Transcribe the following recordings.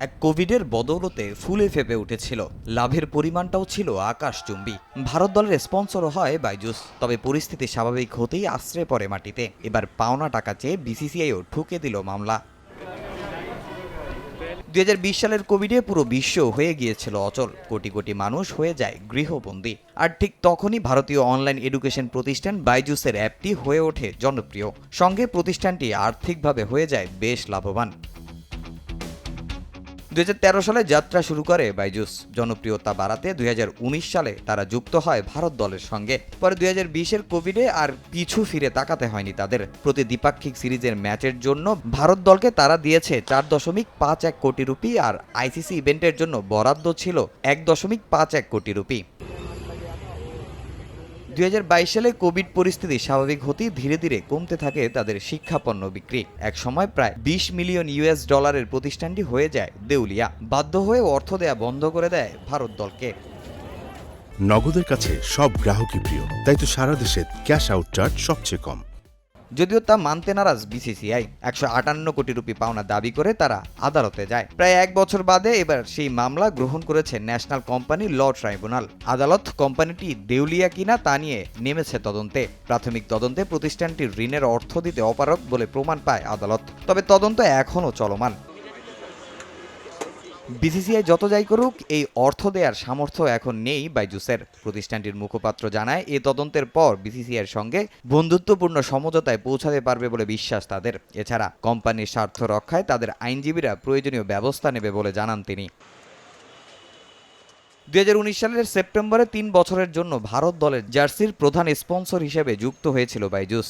এক কোভিডের বদৌলতে ফুলে ফেপে উঠেছিল। লাভের পরিমাণটাও ছিল আকাশ আকাশচুম্বী ভারত দলের স্পন্সরও হয় বাইজুস। তবে পরিস্থিতি স্বাভাবিক হতেই আশ্রে পড়ে মাটিতে। এবার পাওনা টাকা চেয়ে বিসিসিআইও ঠুকে দিল মামলা। দুই হাজার বিশ সালের কোভিডে পুরো বিশ্ব হয়ে গিয়েছিল অচল। কোটি কোটি মানুষ হয়ে যায় গৃহবন্দী। আর ঠিক তখনই ভারতীয় অনলাইন এডুকেশন প্রতিষ্ঠান বাইজুসের অ্যাপটি হয়ে ওঠে জনপ্রিয়। সঙ্গে প্রতিষ্ঠানটি আর্থিকভাবে হয়ে যায় বেশ লাভবান। দুই হাজার তেরো সালে যাত্রা শুরু করে বাইজুস। জনপ্রিয়তা বাড়াতে দুই হাজার উনিশ সালে তারা যুক্ত হয় ভারত দলের সঙ্গে। পরে দুই হাজার বিশের কোভিডে আর পিছু ফিরে তাকাতে হয়নি তাদের। প্রতি দ্বিপাক্ষিক সিরিজের ম্যাচের জন্য ভারত দলকে তারা দিয়েছে চার দশমিক পাঁচ এক কোটি রুপি আর আইসিসি ইভেন্টের জন্য বরাদ্দ ছিল এক দশমিক পাঁচ এক কোটি রুপি। দুই হাজার বাইশ সালে কোভিড পরিস্থিতি স্বাভাবিক হতেই ধীরে ধীরে কমতে থাকে তাদের শিক্ষাপণ্য বিক্রি। এক সময় প্রায় বিশ মিলিয়ন ইউএস ডলারের প্রতিষ্ঠানটি হয়ে যায় দেউলিয়া। বাধ্য হয়ে অর্থ দেয়া বন্ধ করে দেয় ভারত দলকে। নগদের কাছে সব গ্রাহকই প্রিয়, তাই তো সারা দেশে ক্যাশ আউট চার্জ সবচেয়ে কম। যদিও তা মানতে নারাজ বিসিসিআই। একশো আটান্ন কোটি রুপি পাওনা দাবি করে তারা আদালতে যায়। প্রায় এক বছর বাদে এবার সেই মামলা গ্রহণ করেছে ন্যাশনাল কোম্পানি ল ট্রাইব্যুনাল। আদালত কোম্পানিটি দেউলিয়া কিনা তা নিয়ে নেমেছে তদন্তে। প্রাথমিক তদন্তে প্রতিষ্ঠানটির ঋণের অর্থ দিতে অপারক বলে প্রমাণ পায় আদালত। তবে তদন্ত এখনও চলমান। বিসিসিআই যত যাই করুক, এই অর্থ দেওয়ার সামর্থ্য এখন নেই বাইজুসের। প্রতিষ্ঠানটির মুখপাত্র জানায়, এ তদন্তের পর বিসিসিআইয়ের সঙ্গে বন্ধুত্বপূর্ণ সমঝোতায় পৌঁছাতে পারবে বলে বিশ্বাস তাদের। এছাড়া কোম্পানির স্বার্থ রক্ষায় তাদের আইনজীবীরা প্রয়োজনীয় ব্যবস্থা নেবে বলে জানান তিনি। দু হাজার উনিশ সালের সেপ্টেম্বরে তিন বছরের জন্য ভারত দলের জার্সির প্রধান স্পন্সর হিসেবে যুক্ত হয়েছিল বাইজুস।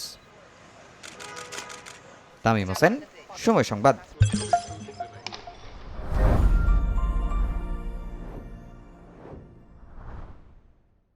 তামিম হোসেন, সময় সংবাদ।